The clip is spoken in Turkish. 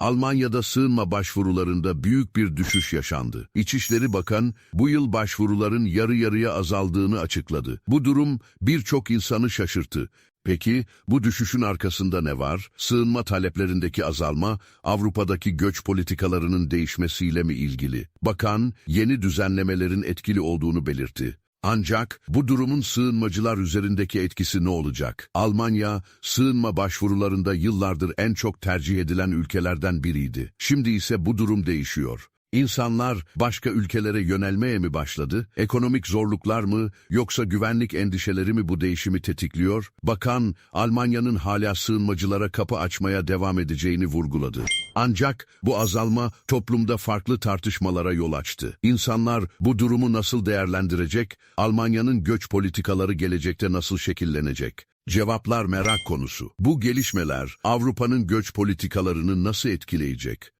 Almanya'da sığınma başvurularında büyük bir düşüş yaşandı. İçişleri Bakan bu yıl başvuruların yarı yarıya azaldığını açıkladı. Bu durum birçok insanı şaşırttı. Peki bu düşüşün arkasında ne var? Sığınma taleplerindeki azalma Avrupa'daki göç politikalarının değişmesiyle mi ilgili? Bakan yeni düzenlemelerin etkili olduğunu belirtti. Ancak bu durumun sığınmacılar üzerindeki etkisi ne olacak? Almanya, sığınma başvurularında yıllardır en çok tercih edilen ülkelerden biriydi. Şimdi ise bu durum değişiyor. İnsanlar başka ülkelere yönelmeye mi başladı? Ekonomik zorluklar mı yoksa güvenlik endişeleri mi bu değişimi tetikliyor? Bakan, Almanya'nın hala sığınmacılara kapı açmaya devam edeceğini vurguladı. Ancak bu azalma toplumda farklı tartışmalara yol açtı. İnsanlar bu durumu nasıl değerlendirecek? Almanya'nın göç politikaları gelecekte nasıl şekillenecek? Cevaplar merak konusu. Bu gelişmeler Avrupa'nın göç politikalarını nasıl etkileyecek?